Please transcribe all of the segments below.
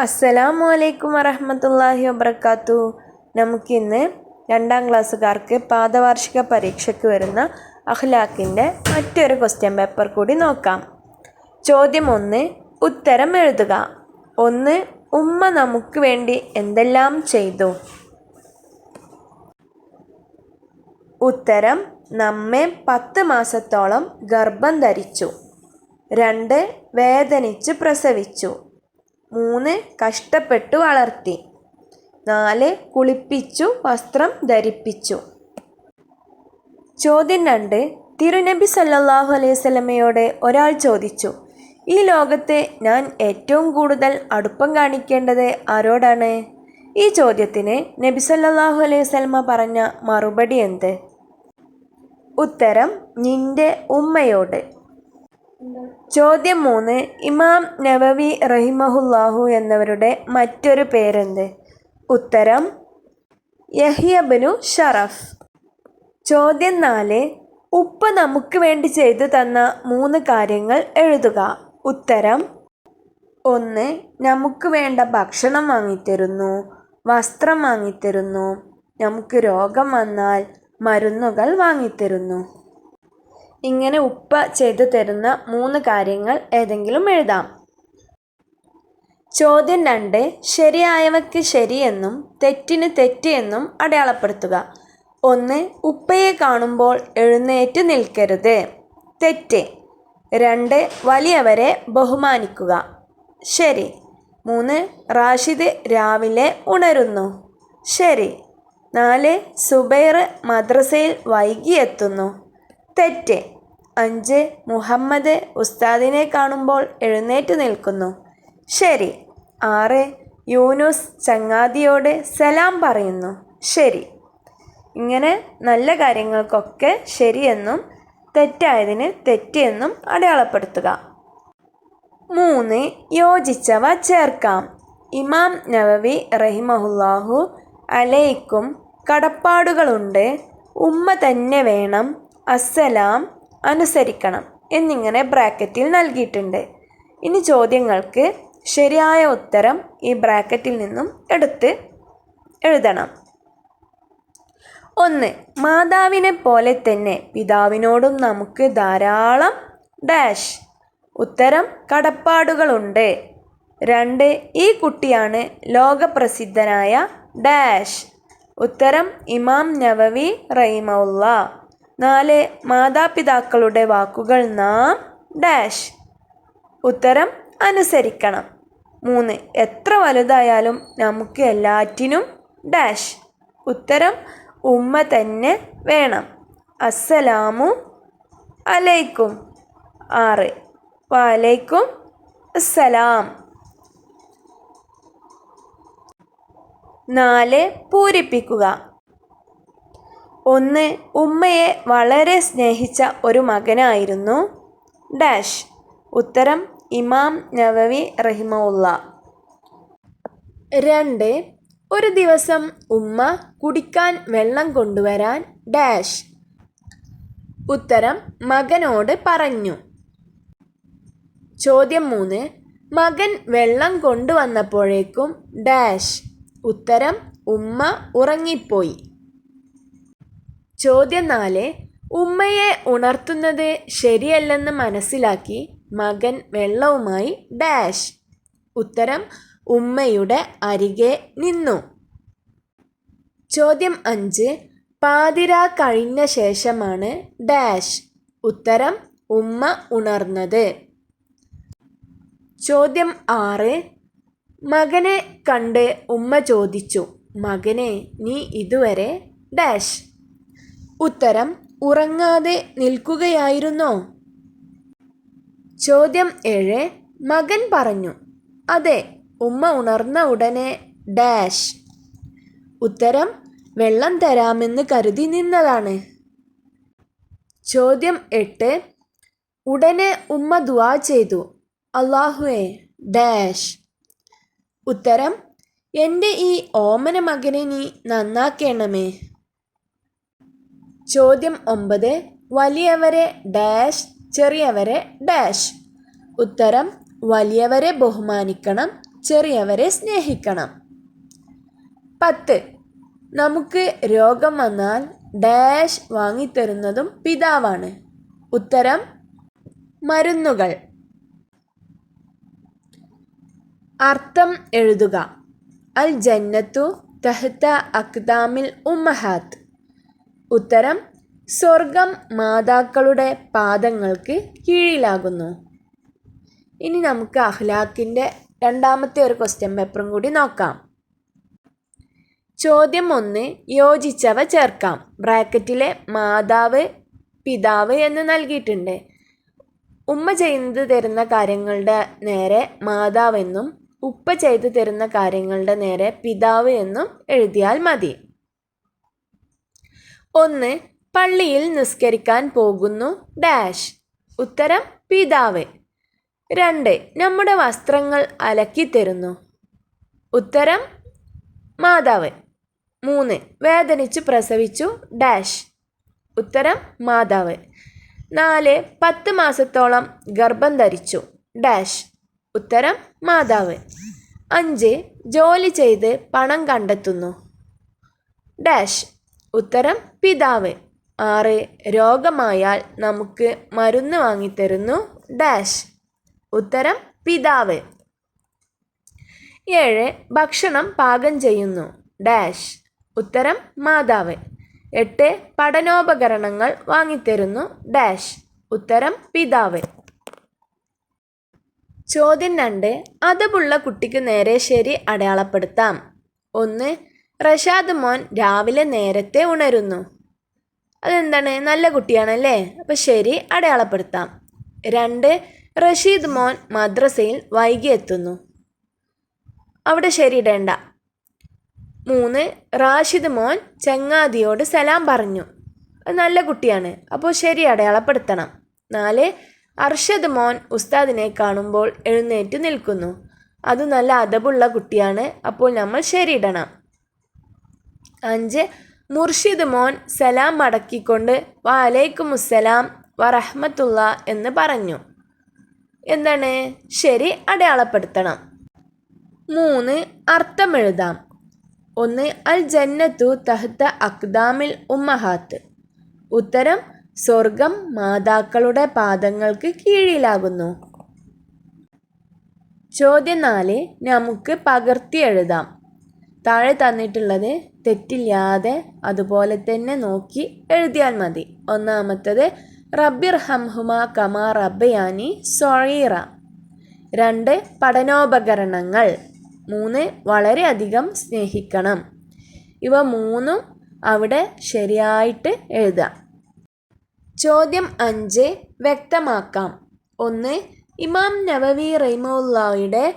അസ്സലാമു അലൈക്കും വറഹമത്തല്ലാഹി വബർക്കാത്തു നമുക്കിന്ന് രണ്ടാം ക്ലാസ്സുകാർക്ക് പാദവാർഷിക പരീക്ഷയ്ക്ക് വരുന്ന അഖ്ലാഖിന്റെ മറ്റൊരു ക്വസ്റ്റ്യൻ പേപ്പർ കൂടി നോക്കാം. ചോദ്യം ഒന്ന് ഉത്തരം എഴുതുക. ഒന്ന് ഉമ്മ നമുക്ക് വേണ്ടി എന്തെല്ലാം ചെയ്തു? ഉത്തരം നമ്മെ പത്ത് മാസത്തോളം ഗർഭം ധരിച്ചു. രണ്ട് വേദനിച്ച് പ്രസവിച്ചു. മൂന്ന് കഷ്ടപ്പെട്ടു വളർത്തി. നാല് കുളിപ്പിച്ചു വസ്ത്രം ധരിപ്പിച്ചു. ചോദ്യം രണ്ട്. തിരുനബി സല്ലാഹു അലൈഹി സ്വലമയോട് ഒരാൾ ചോദിച്ചു ഈ ലോകത്തെ ഞാൻ ഏറ്റവും കൂടുതൽ അടുപ്പം കാണിക്കേണ്ടത് ആരോടാണ്? ഈ ചോദ്യത്തിന് നബി സല്ലാഹു അലൈഹി സ്വലമ പറഞ്ഞ മറുപടി എന്ത്? ഉത്തരം നിന്റെ ഉമ്മയോട്. ചോദ്യം മൂന്ന്. ഇമാം നവവി റഹിമഹുല്ലാഹു എന്നവരുടെ മറ്റൊരു പേരെന്ത്? ഉത്തരം യഹിയബനു ഷറഫ്. ചോദ്യം നാല്. ഉപ്പ നമുക്ക് വേണ്ടി ചെയ്തു തന്ന മൂന്ന് കാര്യങ്ങൾ എഴുതുക. ഉത്തരം ഒന്ന് നമുക്ക് വേണ്ട ഭക്ഷണം വാങ്ങിത്തരുന്നു വസ്ത്രം വാങ്ങിത്തരുന്നു നമുക്ക് രോഗം വന്നാൽ മരുന്നുകൾ വാങ്ങിത്തരുന്നു. ഇങ്ങനെ ഉപ്പ ചെയ്തു തരുന്ന മൂന്ന് കാര്യങ്ങൾ ഏതെങ്കിലും എഴുതാം. ചോദ്യം രണ്ട് ശരിയായവയ്ക്ക് ശരിയെന്നും തെറ്റിന് തെറ്റ് എന്നും അടയാളപ്പെടുത്തുക. ഒന്ന് ഉപ്പയെ കാണുമ്പോൾ എഴുന്നേറ്റ് നിൽക്കരുത്. തെറ്റ്. രണ്ട് വലിയവരെ ബഹുമാനിക്കുക. ശരി. മൂന്ന് റാഷിദ് രാവിലെ ഉണരുന്നു. ശരി. നാല് സുബൈർ മദ്രസയിൽ വൈകിയെത്തുന്നു തെറ്റ്. അഞ്ച് മുഹമ്മദ് ഉസ്താദിനെ കാണുമ്പോൾ എഴുന്നേറ്റ് നിൽക്കുന്നു. ശരി. ആറ് യൂനുസ് ചങ്ങാതിയോട് സലാം പറയുന്നു. ശരി. ഇങ്ങനെ നല്ല കാര്യങ്ങൾക്കൊക്കെ ശരിയെന്നും തെറ്റായതിന് തെറ്റെന്നും അടയാളപ്പെടുത്തുക. മൂന്ന് യോജിച്ചവ ചേർക്കാം. ഇമാം നവവി റഹിമഹുല്ലാഹു അലൈക്കും കടപ്പാടുകളുണ്ട്. ഉമ്മ തന്നെ വേണം അസ്സലാം അനുസരിക്കണം എന്നിങ്ങനെ ബ്രാക്കറ്റിൽ നൽകിയിട്ടുണ്ട്. ഇനി ചോദ്യങ്ങൾക്ക് ശരിയായ ഉത്തരം ഈ ബ്രാക്കറ്റിൽ നിന്നും എടുത്ത് എഴുതണം. ഒന്ന് മാതാവിനെ പോലെ തന്നെ പിതാവിനോടും നമുക്ക് ധാരാളം ഡാഷ് ഉത്തരം കടപ്പാടുകളുണ്ട്. രണ്ട് ഈ കുട്ടിയാണ് ലോകപ്രസിദ്ധനായ ഡാഷ് ഉത്തരം ഇമാം നവവി റഹിമഉള്ള നാല് മാതാപിതാക്കളുടെ വാക്കുകൾ നാം ഡാഷ്. ഉത്തരം അനുസരിക്കണം. മൂന്ന് എത്ര വലുതായാലും നമുക്ക് എല്ലാറ്റിനും ഡാഷ്. ഉത്തരം ഉമ്മ തന്നെ വേണം. അസ്സലാമു അലൈക്കും. ആറ് വലൈക്കും അസ്സലാം. നാല് പൂരിപ്പിക്കുക. ഒന്ന് ഉമ്മയെ വളരെ സ്നേഹിച്ച ഒരു മകനായിരുന്നു. ഡാഷ്. ഉത്തരം ഇമാം നവവി റഹിമുള്ള രണ്ട്. ഒരു ദിവസം ഉമ്മ കുടിക്കാൻ വെള്ളം കൊണ്ടുവരാൻ ഡാഷ്. ഉത്തരം മകനോട് പറഞ്ഞു. ചോദ്യം മൂന്ന്. മകൻ വെള്ളം കൊണ്ടുവന്നപ്പോഴേക്കും ഡാഷ്. ഉത്തരം ഉമ്മ ഉറങ്ങിപ്പോയി. ചോദ്യം നാല് ഉമ്മയെ ഉണർത്തുന്നത് ശരിയല്ലെന്ന് മനസ്സിലാക്കി മകൻ വെള്ളവുമായി ഡാഷ്. ഉത്തരം ഉമ്മയുടെ അരികെ നിന്നു. ചോദ്യം അഞ്ച് പാതിര കഴിഞ്ഞ ശേഷമാണ് ഡാഷ്. ഉത്തരം ഉമ്മ ഉണർന്നത്. ചോദ്യം ആറ് മകനെ കണ്ട് ഉമ്മ ചോദിച്ചു മകനെ നീ ഇതുവരെ ഡാഷ്? ഉത്തരം ഉറങ്ങാതെ നിൽക്കുകയായിരുന്നോ? ചോദ്യം ഏഴ് മകൻ പറഞ്ഞു. അതെ ഉമ്മ ഉണർന്ന ഉടനെ ഡാഷ്. ഉത്തരം വെള്ളം തരാമെന്ന് കരുതി നിന്നതാണ്. ചോദ്യം എട്ട് ഉടനെ ഉമ്മ ദുവാ ചെയ്തു. അള്ളാഹുവെ ഡാഷ്. ഉത്തരം എന്റെ ഈ ഓമന മകനെ നീ നന്നാക്കണമേ. ചോദ്യം ഒമ്പത് വലിയവരെ ഡാഷ് ചെറിയവരെ ഡാഷ്. ഉത്തരം വലിയവരെ ബഹുമാനിക്കണം ചെറിയവരെ സ്നേഹിക്കണം. പത്ത് നമുക്ക് രോഗം വന്നാൽ ഡാഷ് വാങ്ങിത്തരുന്നതും പിതാവാണ്. ഉത്തരം മരുന്നുകൾ. അർത്ഥം എഴുതുക. അൽ ജന്നത്തു തഹ്ത അക്താമിൽ ഉമ്മഹാത്ത്. ഉത്തരം സ്വർഗം മാതാക്കളുടെ പാദങ്ങൾക്ക് കീഴിലാകുന്നു. ഇനി നമുക്ക് അഹ്ലാക്കിന്റെ രണ്ടാമത്തെ ഒരു ക്വസ്റ്റ്യൻ പേപ്പറും കൂടി നോക്കാം. ചോദ്യം ഒന്ന് യോജിച്ചവ ചേർക്കാം. ബ്രാക്കറ്റിലെ മാതാവ് പിതാവ് എന്ന് നൽകിയിട്ടുണ്ട്. ഉമ്മ ചെയ്ത് തരുന്ന കാര്യങ്ങളുടെ നേരെ മാതാവെന്നും ഉപ്പ ചെയ്തു തരുന്ന കാര്യങ്ങളുടെ നേരെ പിതാവ് എന്നും എഴുതിയാൽ മതി. ഒന്ന് പള്ളിയിൽ നിസ്കരിക്കാൻ പോകുന്നു ഡാഷ്. ഉത്തരം പിതാവ്. രണ്ട് നമ്മുടെ വസ്ത്രങ്ങൾ അലക്കി തരുന്നു. ഉത്തരം മാതാവ്. മൂന്ന് വേദനിച്ച് പ്രസവിച്ചു ഡാഷ്. ഉത്തരം മാതാവ്. നാല് പത്ത് മാസത്തോളം ഗർഭം ധരിച്ചു ഡാഷ്. ഉത്തരം മാതാവ്. അഞ്ച് ജോലി ചെയ്ത് പണം കണ്ടെത്തുന്നു ഡാഷ്. ഉത്തരം പിതാവ്. ആറ് രോഗമായാൽ നമുക്ക് മരുന്ന് വാങ്ങിത്തരുന്നു. ഡാഷ്. ഉത്തരം പിതാവ്. ഏഴ് ഭക്ഷണം പാകം ചെയ്യുന്നു. ഡാഷ്. ഉത്തരം മാതാവ്. എട്ട് പഠനോപകരണങ്ങൾ വാങ്ങിത്തരുന്നു. ഡാഷ്. ഉത്തരം പിതാവ്. ചോദ്യം രണ്ട് അതപുള്ള കുട്ടിക്ക് നേരെ ശരി അടയാളപ്പെടുത്താം. ഒന്ന് റഷാദ് മോൻ രാവിലെ നേരത്തെ ഉണരുന്നു. അതെന്താണ്? നല്ല കുട്ടിയാണല്ലേ? അപ്പം ശരി അടയാളപ്പെടുത്താം. രണ്ട് റഷീദ് മോൻ മദ്രസയിൽ വൈകി എത്തുന്നു. അവിടെ ശരിയിടേണ്ട മൂന്ന് റാഷിദ് മോൻ ചങ്ങാതിയോട് സലാം പറഞ്ഞു. അത് നല്ല കുട്ടിയാണ്. അപ്പോൾ ശരി അടയാളപ്പെടുത്തണം. നാല് അർഷദ് മോൻ ഉസ്താദിനെ കാണുമ്പോൾ എഴുന്നേറ്റ് നിൽക്കുന്നു. അത് നല്ല അതബുള്ള കുട്ടിയാണ്. അപ്പോൾ നമ്മൾ ശരിയിടണം അഞ്ച്. മുർഷിദ് മോൻ സലാം മടക്കിക്കൊണ്ട് വാലേക്കും അസ്സലാം വറഹ്മത്തുള്ള എന്ന് പറഞ്ഞു. എന്താണ്? ശരി അടയാളപ്പെടുത്തണം. മൂന്ന് അർത്ഥം എഴുതാം ഒന്ന് അൽ ജന്നത്തു തഹ്ത അക്ദാമിൽ ഉമ്മഹാത്ത്. ഉത്തരം സ്വർഗം മാതാക്കളുടെ പാദങ്ങൾക്ക് കീഴിലാകുന്നു. ചോദ്യം നാല് നമുക്ക് പകർത്തി എഴുതാം. താഴെ തന്നിട്ടുള്ളത് തെറ്റില്ലാതെ അതുപോലെ തന്നെ നോക്കി എഴുതിയാൽ മതി. ഒന്നാമത്തത് റബ്ബിർ ഹംഹുമ കമാ റബ്ബയാനി സൊഴീറ രണ്ട് പഠനോപകരണങ്ങൾ. മൂന്ന് വളരെയധികം സ്നേഹിക്കണം. ഇവ മൂന്നും അവിടെ ശരിയായിട്ട് എഴുതാം. ചോദ്യം അഞ്ച് വ്യക്തമാക്കാം. ഒന്ന് ഇമാം നവവി റഹിമുള്ളയുടെ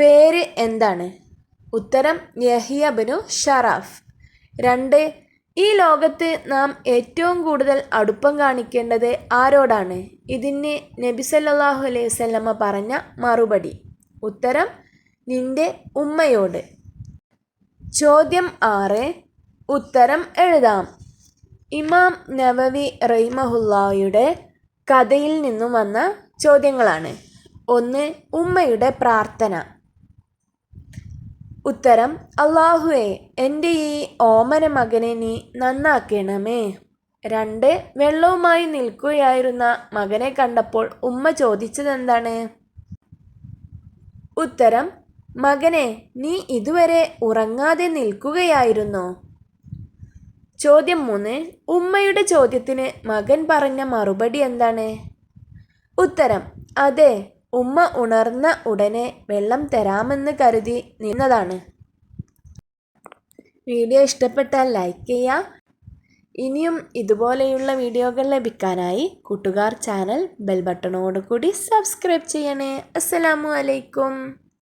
പേര് എന്താണ്? ഉത്തരം യഹിയബിനു ഷറാഫ്. രണ്ട് ഈ ലോകത്ത് നാം ഏറ്റവും കൂടുതൽ അടുപ്പം കാണിക്കേണ്ടത് ആരോടാണ്? ഇതിന് നബി സല്ലല്ലാഹു അലൈഹി വസല്ലമ പറഞ്ഞ മറുപടി. ഉത്തരം നിന്റെ ഉമ്മയോട്. ചോദ്യം ആറ് ഉത്തരം എഴുതാം. ഇമാം നവവി റൈമഹുല്ലായുടെ കഥയിൽ നിന്നും വന്ന ചോദ്യങ്ങളാണ്. ഒന്ന് ഉമ്മയുടെ പ്രാർത്ഥന. ഉത്തരം അള്ളാഹുവെ എന്റെ ഈ ഓമന മകനെ നീ നന്നാക്കണമേ. രണ്ട് വെള്ളവുമായി നിൽക്കുകയായിരുന്ന മകനെ കണ്ടപ്പോൾ ഉമ്മ ചോദിച്ചതെന്താണ്? ഉത്തരം മകനെ നീ ഇതുവരെ ഉറങ്ങാതെ നിൽക്കുകയായിരുന്നോ? ചോദ്യം മൂന്ന് ഉമ്മയുടെ ചോദ്യത്തിന് മകൻ പറഞ്ഞ മറുപടി എന്താണ്? ഉത്തരം അതെ ഉമ്മ ഉണർന്ന ഉടനെ വെള്ളം തരാമെന്ന് കരുതി നിന്നതാണ്. വീഡിയോ ഇഷ്ടപ്പെട്ടാൽ ലൈക്ക് ചെയ്യുക. ഇനിയും ഇതുപോലെയുള്ള വീഡിയോകൾ ലഭിക്കാനായി കൂട്ടുകാർ ചാനൽ ബെൽ ബട്ടണോട് കൂടി സബ്സ്ക്രൈബ് ചെയ്യണേ. അസ്സലാമു അലൈക്കും.